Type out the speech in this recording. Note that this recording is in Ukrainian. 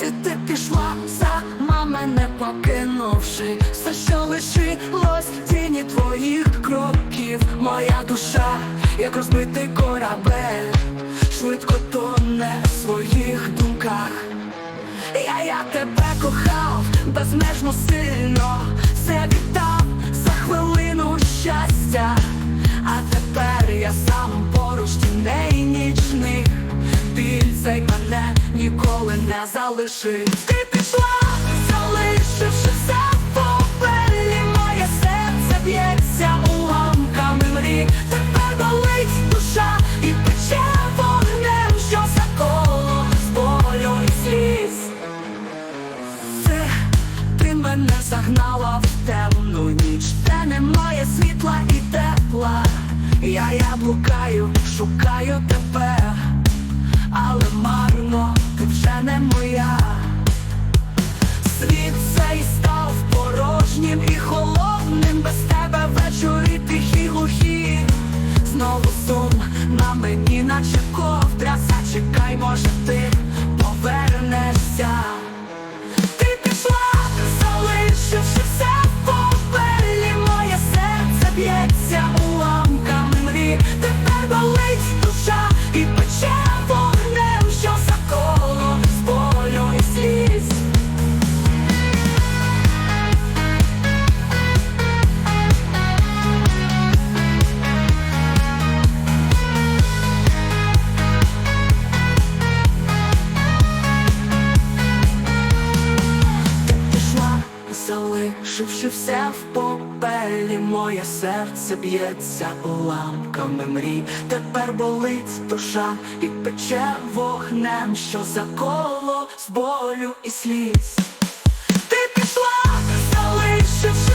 І ти пішла сама мене покинувши. Все, що лишилось тіні твоїх кроків. Моя душа, як розбитий корабель Швидко тоне в своїх думках. Я, я тебе кохав безмежно сильно, ніколи не залишив. Ти пішла, залишивши все в попелі Моє серце б'ється уламками мрій. Тепер болить душа і пече вогнем, що заколо з болю і сліз. Ти, ти мене загнала в темну ніч, де немає світла і тепла. Я, я блукаю, шукаю тебе, Тепер болить Шивши все в попелі, моє серце б'ється уламками мрій, тепер болить душа і пече вогнем, що заколо з болю і сліз. Ти пішла, залишивши.